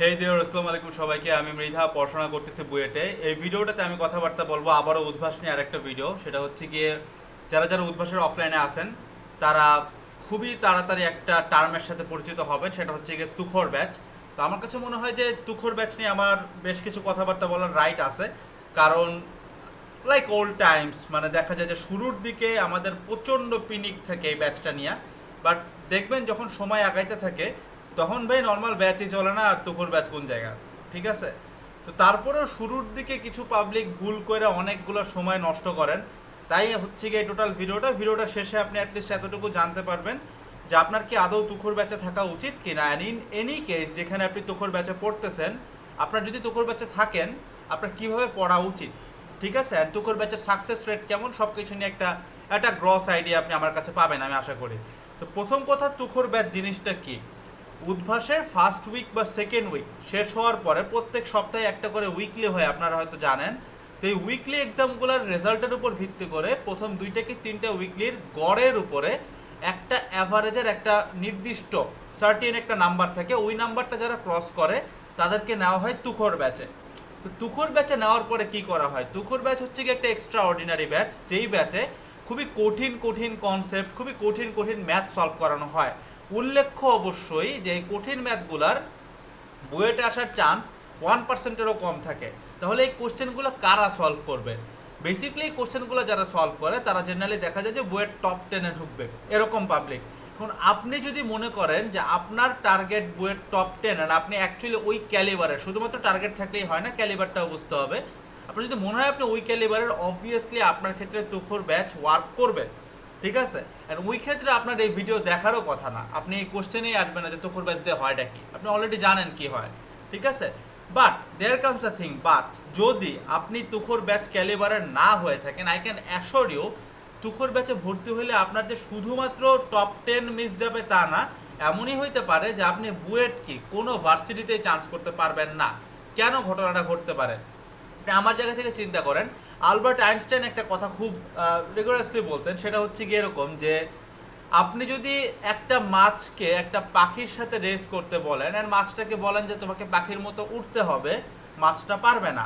হে দেওর আসসালামু আলাইকুম সবাইকে। আমি মৃধা, পড়াশোনা করতেছি বুয়েটে। এই ভিডিওটাতে আমি কথাবার্তা বলব আবারও উদ্ভাস নিয়ে আরেকটা ভিডিও সেটা হচ্ছে গিয়ে, যারা যারা উদ্ভাসের অফলাইনে আসেন তারা খুবই তাড়াতাড়ি একটা টার্মের সাথে পরিচিত হবেন, সেটা হচ্ছে গিয়ে তুখর ব্যাচ। তো আমার কাছে মনে হয় যে তুখর ব্যাচ নিয়ে আমার বেশ কিছু কথাবার্তা বলার রাইট আছে। কারণ লাইক ওল্ড টাইমস মানে দেখা যায় যে শুরুর দিকে আমাদের প্রচণ্ড পিনিক থাকে এই ব্যাচটা নিয়ে। বাট দেখবেন যখন সময় আগাইতে থাকে তখন ভাই নর্মাল ব্যাচই চলে না আর তুখর ব্যাচ কোন জায়গা? ঠিক আছে? তো তারপরেও শুরুর দিকে কিছু পাবলিক ভুল করে অনেকগুলো সময় নষ্ট করেন। তাই হচ্ছে গিয়ে টোটাল ভিডিওটা। ভিডিওটা শেষে আপনি অ্যাটলিস্ট এতটুকু জানতে পারবেন যে আপনার কি আদৌ তুখর ব্যাচে থাকা উচিত কি না অ্যান্ড ইন এনি কেস যেখানে আপনি তুখর ব্যাচে পড়তেছেন, আপনার যদি তুখর ব্যাচে থাকেন, আপনার কীভাবে পড়া উচিত? ঠিক আছে? অ্যান্ড তুখর ব্যাচের সাকসেস রেট কেমন? সব কিছু নিয়ে একটা একটা গ্রস আইডিয়া আপনি আমার কাছে পাবেন, আমি আশা করি। তো প্রথম কথা, তুখর ব্যাচ জিনিসটা কি? উদ্ভাসের ফার্স্ট উইক বা সেকেন্ড উইক শেষ হওয়ার পরে প্রত্যেক সপ্তাহে একটা করে উইকলি হয়, আপনারা হয়তো জানেন। তো এই উইকলি এক্সামগুলোর রেজাল্টের উপর ভিত্তি করে প্রথম দুইটা কি তিনটা উইকলির গড়ের উপরে একটা অ্যাভারেজের একটা নির্দিষ্ট সার্টিন একটা নাম্বার থাকে। ওই নাম্বারটা যারা ক্রস করে, তাদেরকে নেওয়া হয় তুখর ব্যাচে তো তুখর ব্যাচে নেওয়ার পরে কি করা হয়? তুখর ব্যাচ হচ্ছে কি একটা এক্সট্রা অর্ডিনারি ব্যাচ যেই ব্যাচে খুবই কঠিন কঠিন কনসেপ্ট খুবই কঠিন কঠিন ম্যাথ সলভ করানো হয়। উল্লেখ্য অবশ্যই যে এই কঠিন ম্যাথগুলার বুয়েটে আসার চান্স ওয়ান পার্সেন্টেরও কম থাকে। তাহলে এই কোশ্চেনগুলো কারা সলভ করবে? বেসিক্যালি এই কোশ্চেনগুলো যারা সলভ করে, তারা জেনারেলি দেখা যায় যে বুয়েট টপ টেনে ঢুকবে, এরকম পাবলিক এখন আপনি যদি মনে করেন যে আপনার টার্গেট বুয়েট টপ টেন আর আপনি অ্যাকচুয়ালি ওই ক্যালিবারের শুধুমাত্র টার্গেট থাকলেই হয় না ক্যালিবারটাও বুঝতে হবে। আপনার যদি মনে হয় আপনি ওই ক্যালিবারের অবভিয়াসলি আপনার ক্ষেত্রে তুখোর ব্যাচ ওয়ার্ক করবে। ঠিক আছে? আর ওই ক্ষেত্রে আপনার এই ভিডিও দেখারও কথা না। আপনি এই কোশ্চেনেই আসবেন না যে তুখোর ব্যাচ দিয়ে হয়টা কি? আপনি অলরেডি জানেন কি হয়। ঠিক আছে? But there comes a thing but যদি আপনি তুখোর ব্যাচ ক্যালিবারের না হয়ে থাকেন আই ক্যান অ্যাসোর ইউ তুখোর ব্যাচে ভর্তি হলে আপনার যে শুধুমাত্র টপ টেন মিস যাবে তা না, এমনই হইতে পারে যে আপনি বুয়েট কি, কোনো ভার্সিটিতে চান্স করতে পারবেন না। কেন ঘটনাটা ঘটতে পারে? আপনি আমার জায়গা থেকে চিন্তা করেন আলবার্ট আইনস্টাইন একটা কথা খুব রেগুলারসলি বলতেন, সেটা হচ্ছে গিয়ে এরকম যে, আপনি যদি একটা মাছকে একটা পাখির সাথে রেস করতে বলেন আর মাছটাকে বলেন যে তোমাকে পাখির মতো উঠতে হবে, মাছটা পারবে না।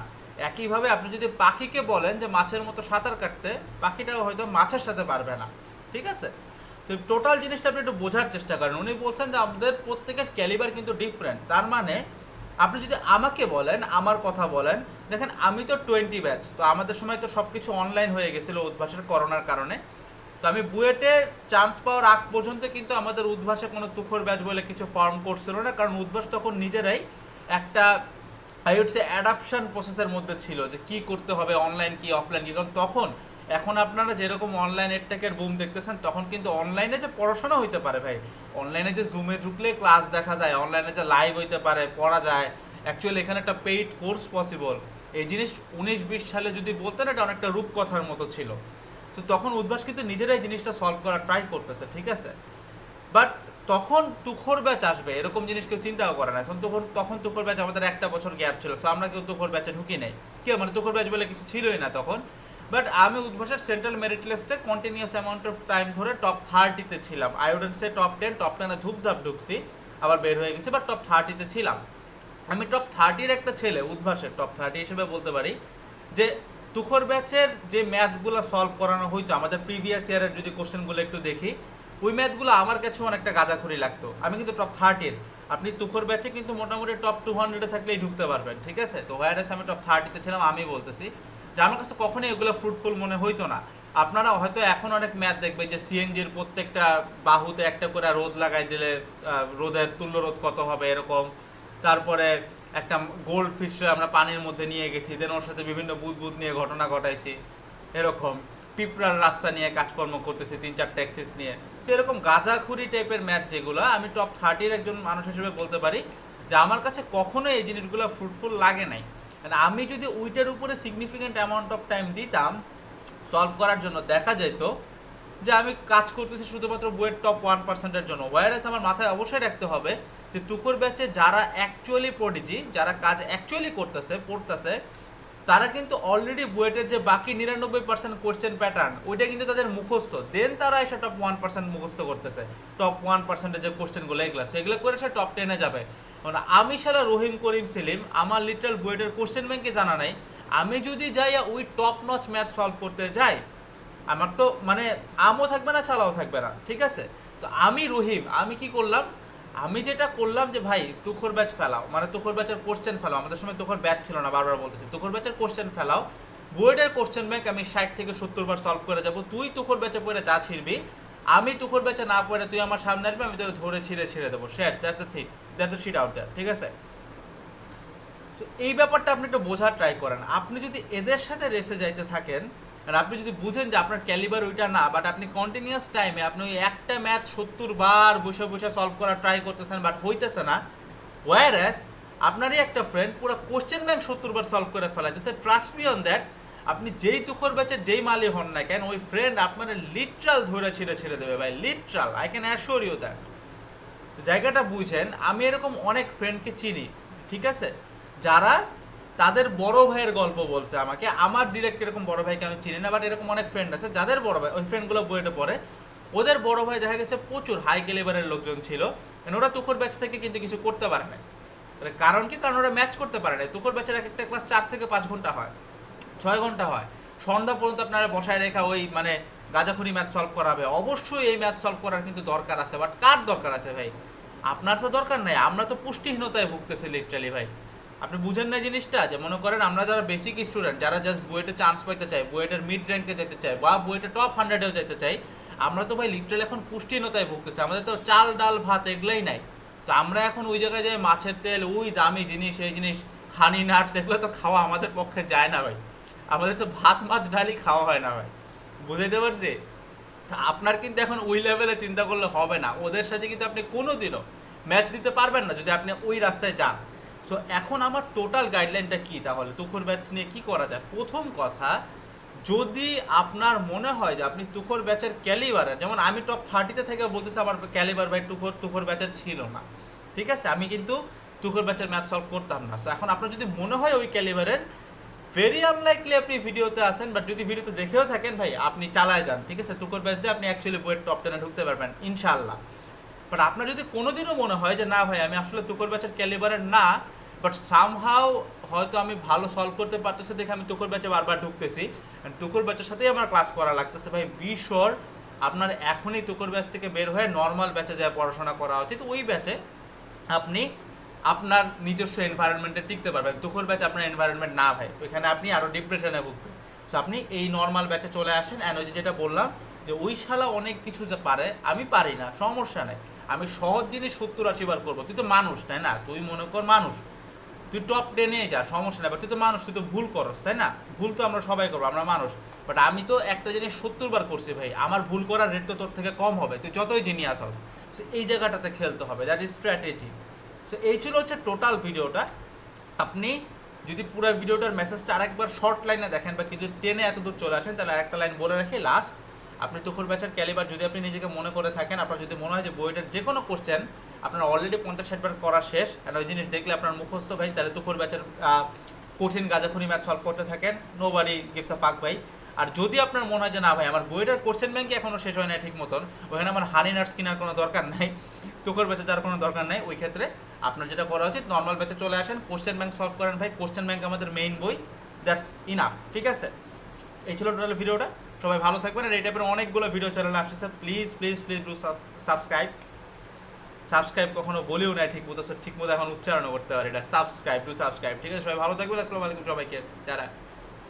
একইভাবে আপনি যদি পাখিকে বলেন যে মাছের মতো সাঁতার কাটতে, পাখিটাও হয়তো মাছের সাথে পারবে না। ঠিক আছে? তো টোটাল জিনিসটা আপনি একটু বোঝার চেষ্টা করেন। উনি বলছেন যে আমাদের প্রত্যেকের ক্যালিবার কিন্তু ডিফারেন্ট তার মানে আপনি যদি আমাকে বলেন, আমার কথা বলেন দেখেন, আমি তো টোয়েন্টি ব্যাচ তো আমাদের সময় তো সব কিছু অনলাইন হয়ে গেছিল উদ্ভাসের করোনার কারণে। তো আমি বুয়েটে চান্স পাওয়ার আগ পর্যন্ত কিন্তু আমাদের উদ্ভাসে কোনো তুখর ব্যাচ বলে কিছু ফর্ম করছিল না, কারণ উদ্ভাস তখন নিজেরাই একটা আই উড সে অ্যাডাপশন প্রসেসের মধ্যে ছিল যে কি করতে হবে অনলাইন কি অফলাইন কি। কারণ তখন, এখন আপনারা যেরকম অনলাইন এডটেকের বুম দেখতেছেন, তখন কিন্তু অনলাইনে যে পড়াশোনা হইতে পারে ভাই অনলাইনে যে জুমে ঢুকলে ক্লাস দেখা যায় অনলাইনে যে লাইভ হইতে পারে, পড়া যায়। অ্যাকচুয়ালি এখানে একটা পেইড কোর্স পসিবল এই জিনিস উনিশ বিশ সালে যদি বলতেন, এটা অনেকটা রূপকথার মতো ছিল। তো তখন উদ্ভাস কিন্তু নিজেরাই জিনিসটা সলভ করার ট্রাই করতেছে, ঠিক আছে? বাট তখন তুখর ব্যাচ আসবে, এরকম জিনিস কেউ চিন্তাও করে না। তখন তখন তুখর ব্যাচ আমাদের একটা বছর গ্যাপ ছিল তো আমরা কেউ তুখর ব্যাচে ঢুকি নাই। কেউ মানে তুখর ব্যাচ বলে কিছু ছিলই না তখন। বাট আমি উদ্ভাসের সেন্ট্রাল মেরিট লিস্টে কন্টিনিউয়াস অ্যামাউন্ট অফ টাইম ধরে টপ থার্টিতে ছিলাম। I wouldn't say top ten top টেনে ধূপধাপ ঢুকছি, আবার বের হয়ে গেছি বাট টপ থার্টিতে ছিলাম। আমি টপ থার্টির একটা ছেলে, উদ্ভাসের টপ থার্টি হিসেবে বলতে পারি, যে তুখর ব্যাচের যে ম্যাথগুলো সলভ করানো হইতো, আমাদের প্রিভিয়াস ইয়ারের যদি কোশ্চেনগুলো একটু দেখি, ওই ম্যাথগুলো আমার কাছে অনেকটা গাঁজাখুরি লাগতো। আমি কিন্তু টপ থার্টির আপনি তুখর ব্যাচে কিন্তু মোটামুটি টপ টু হান্ড্রেডে থাকলেই ঢুকতে পারবেন, ঠিক আছে? তো ওয়াইরাস আমি টপ থার্টিতে ছিলাম, আমি বলতেছি যে আমার কাছে কখনোই এগুলো ফ্রুটফুল মনে হইতো না। আপনারা হয়তো এখন অনেক ম্যাথ দেখবেন যে সিএনজির প্রত্যেকটা বাহুতে একটা করে রোদ লাগাই দিলে রোদের তুল্য রোদ কত হবে এরকম। তারপরে একটা গোল্ড ফিশ আমরা পানির মধ্যে নিয়ে গেছি দেন ওর সাথে বিভিন্ন বুদবুদ নিয়ে ঘটনা ঘটাইছি, এরকম। পিঁপড়ার রাস্তা নিয়ে কাজকর্ম করতেছি, তিন চারটা এক্সিস নিয়ে। সো এরকম গাঁজাখুরি টাইপের ম্যাচ যেগুলো, আমি টপ থার্টির একজন মানুষ হিসেবে বলতে পারি, যে আমার কাছে কখনো এই জিনিসগুলো ফ্রুটফুল লাগে নাই। মানে আমি যদি উইটার উপরে সিগনিফিক্যান্ট অ্যামাউন্ট অফ টাইম দিতাম সলভ করার জন্য দেখা যেত যে আমি কাজ করতেছি শুধুমাত্র বইয়ের টপ ওয়ান পার্সেন্টের জন্য। ওয়ারাস আমার মাথায় অবশ্যই রাখতে হবে যে তুকুর ব্যাচে যারা অ্যাকচুয়ালি পডিজি যারা কাজ অ্যাকচুয়ালি করতেছে, পড়তেছে, তারা কিন্তু অলরেডি বুয়েটের যে বাকি নিরানব্বই পার্সেন্ট কোশ্চেন প্যাটার্ন ওইটা কিন্তু তাদের মুখস্থ। দেন তারা এসে টপ ওয়ান পার্সেন্ট মুখস্থ করতেছে। টপ ওয়ান পার্সেন্টের যে কোশ্চেনগুলো এগুলো। সেগুলো করে সে টপ টেনে যাবে। মানে আমি সারা রহিম করিম সেলিম, আমার লিটারাল বুয়েটের কোশ্চেন ব্যাংকে জানা নাই। আমি যদি যাই ওই টপ নচ ম্যাথ সলভ করতে যাই, আমার তো মানে আমও থাকবে না ছালাও থাকবে না। ঠিক আছে? তো আমি রহিম, আমি কি করলাম? আমি যেটা করলাম যে ভাই তুখর ব্যাচ ফেলাও। মানে তুখর ব্যাচের কোশ্চেন ফেলাও। আমাদের সময় তুখর ব্যাচ ছিল না বারবার বলতেছি। তুখর ব্যাচের কোশ্চেন ফেলাও। বুয়েটের কোশ্চেন ব্যাংক আমি ষাট থেকে সত্তর বার সলভ করে যাব। তুই তুখর ব্যাচে পড়ে চা ছিড়বি আমি তুখর ব্যাচে না পড়ে তুই আমার সামনে আসবি আমি তোকে ধরে ছিঁড়ে ছিঁড়ে দেবো। শেষ that's the thing that's the shit out that ঠিক আছে? So, এই ব্যাপারটা আপনি একটু বোঝার ট্রাই করেন। আপনি যদি এদের সাথে রেসে যাইতে থাকেন আর আপনি যদি বুঝেন যে আপনার ক্যালিবার ওইটা না বাট আপনি কন্টিনিউয়াস টাইমে আপনি ওই একটা ম্যাথ সত্তর বার বসে বসে সলভ করার ট্রাই করতেছেন বাট হইতেছে না। ওয়ার অ্যাস আপনারই একটা ফ্রেন্ড পুরো কোশ্চেন ব্যাংক সত্তর বার সলভ করে ফেলাইতেছে। ট্রাস্ট মি অন দ্যাট আপনি যেই তুখর ব্যাচের যেই মালি হন না কেন, ওই ফ্রেন্ড আপনার লিটরাল ধরে ছিঁড়ে ছেড়ে দেবে ভাই literal I can assure you that তো জায়গাটা বুঝেন, আমি এরকম অনেক ফ্রেন্ডকে চিনি, ঠিক আছে? যারা তাদের বড় ভাইয়ের গল্প বলছে আমাকে। আমার ডিরেক্ট এরকম বড় ভাইকে আমি চিনি না বাট এরকম অনেক ফ্রেন্ড আছে। যাদের বড় ভাই, ওই ফ্রেন্ডগুলো বইটা পড়ে। ওদের বড় ভাই দেখা গেছে প্রচুর হাই ক্যালিবারের লোকজন ছিল। ওরা তুখর ব্যাচ থেকে কিন্তু কিছু করতে পারে না কারণ কি? কারণ ওরা ম্যাচ করতে পারে না তুখর ব্যাচের এক একটা ক্লাস চার থেকে পাঁচ ঘণ্টা হয়, ছয় ঘণ্টা হয়। সন্ধ্যা পর্যন্ত আপনারা বসায় রেখা ওই মানে গাজাখুনি ম্যাথ সলভ করাবে। অবশ্যই এই ম্যাথ সলভ করার কিন্তু দরকার আছে। বাট কার দরকার আছে ভাই? আপনার তো দরকার নাই। আমরা তো পুষ্টিহীনতায় ভুগতেছি লিটারালি ভাই। আপনি বুঝেন না জিনিসটা, যে মনে করেন আমরা যারা বেসিক স্টুডেন্ট যারা জাস্ট বুয়েটে চান্স পাইতে চাই, বুয়েটের মিড র্যাঙ্কে যেতে চাই বা বুয়েটে টপ হান্ড্রেডেও যেতে চাই, আমরা তো ভাই লিটারালি এখন পুষ্টিহীনতায় ভুগতেছি, আমাদের তো চাল, ডাল, ভাত এগুলোই নাই। তো আমরা এখন ওই জায়গায় যাই, মাছের তেল, ওই দামি জিনিস, এই জিনিস হানি নাটস এগুলো তো খাওয়া আমাদের পক্ষে যায় না ভাই। আমাদের তো ভাত, মাছ ডালি খাওয়া হয় না ভাই। বুঝাইতে পারছি? তা আপনার কিন্তু এখন ওই লেভেলে চিন্তা করলে হবে না। ওদের সাথে কিন্তু আপনি কোনো দিনও ম্যাচ দিতে পারবেন না যদি আপনি ওই রাস্তায় যান। সো এখন আমার টোটাল গাইডলাইনটা কি তাহলে? তুখর ব্যাচ নিয়ে কি করা যায়? প্রথম কথা, যদি আপনার মনে হয় যে আপনি তুখর ব্যাচের ক্যালিবারের যেমন আমি টপ থার্টিতে থেকে বলতেছি আমার ক্যালিবার বাই তুখর তুখর ব্যাচের ছিল না। ঠিক আছে? আমি কিন্তু তুখর ব্যাচের ম্যাথ সলভ করতাম না। সো এখন আপনার যদি মনে হয় ওই ক্যালিবারের ভেরি আনলাইকলি আপনি ভিডিওতে আসেন বাট যদি ভিডিওতে দেখেও থাকেন ভাই, আপনি চালায় যান। ঠিক আছে? টুকর ব্যাচ দিয়ে আপনি অ্যাকচুয়ালি বইয়ের টপ টেনে ঢুকতে পারবেন ইনশাল্লাহ বাট আপনার যদি কোনোদিনও মনে হয় যে, না ভাই, আমি আসলে তুকর ব্যাচের ক্যালিবারের না বাট সামহাও হয়তো আমি ভালো সলভ করতে পারতেছি দেখে আমি তুকর ব্যাচে বারবার ঢুকতেছি। তুকর ব্যাচের সাথেই আমার ক্লাস করা লাগতেছে। ভাই বি শোর আপনার এখনই তুকর ব্যাচ থেকে বের হয়ে নর্মাল ব্যাচে যা পড়াশোনা করা উচিত, ওই ব্যাচে আপনি আপনার নিজস্ব এনভায়রনমেন্টে টিকতে পারবেন। তুখর ব্যাচ আপনার এনভায়রনমেন্ট না ভাই, ওইখানে আপনি আরও ডিপ্রেশনে ভুগবেন। সো আপনি এই নর্মাল ব্যাচে চলে আসেন অ্যান্ড ওই যেটা বললাম যে, ওই শালা অনেক কিছু যে পারে, আমি পারি না, সমস্যা নেই। আমি সহজ জিনিস সত্তর আশি বার করব। তুই তো মানুষ, তাই না? তুই মনে কর মানুষ। তুই টপ টেনে যা, সমস্যা বাট তুই তো মানুষ, তুই তো ভুল করস, তাই না? ভুল তো আমরা সবাই করব, আমরা মানুষ। বাট আমি তো একটা জিনিস সত্তর বার করছি ভাই, আমার ভুল করার রেট তো তোর থেকে কম হবে। তুই যতই জিনিয়াস হস সো এই জায়গাটাতে খেলতে হবে। দ্যাট ইজ স্ট্র্যাটেজি সো এই ছিল হচ্ছে টোটাল ভিডিওটা আপনি যদি পুরো ভিডিওটার মেসেজটা আরেকবার শর্ট লাইনে দেখেন বা কিছু টেনে এত দূর চলে আসেন, তাহলে আরেকটা লাইন বলে রাখি লাস্ট আপনি তুখর ব্যাচের ক্যালিবার যদি আপনি নিজেকে মনে করে থাকেন, আপনার যদি মনে হয় যে বইটার যে কোনো কোশ্চেন আপনার অলরেডি পঞ্চাশ ষাটবার করা শেষ আর ওই জিনিস দেখলে আপনার মুখস্থ ভাই, তাহলে তুখর ব্যাচের কঠিন গাজাখুনি ম্যাথ সলভ করতে থাকেন। নো বাড়ি গিফস আ ভাই। আর যদি আপনার মনে হয় যে না ভাই, আমার বইটার কোশ্চেন ব্যাংকে এখনও শেষ হয় না ঠিক মতন, ওখানে আমার হানি নার্স কেনার কোনো দরকার নাই তুখর ব্যাচে যার কোনো দরকার নাই, ওই ক্ষেত্রে আপনার যেটা করা উচিত নর্মাল ব্যাচে চলে আসেন কোশ্চেন ব্যাংক সলভ করেন ভাই কোশ্চেন ব্যাংক আমাদের মেইন বই দ্যাটস ইনাফ ঠিক আছে? এই ছিল টোটাল ভিডিওটা সবাই ভালো থাকবেন। আর এই টাইপের অনেকগুলো ভিডিও চ্যানেল আসতেছে please please please do subscribe subscribe কখনো বলেও না ঠিক মতো ঠিক মতো এখন উচ্চারণ করতে পারে এটা সাবস্ক্রাইব টু সাবস্ক্রাইব ঠিক আছে, সবাই ভালো থাকবেন। আসসালামু আলাইকুম সবাইকে। যারা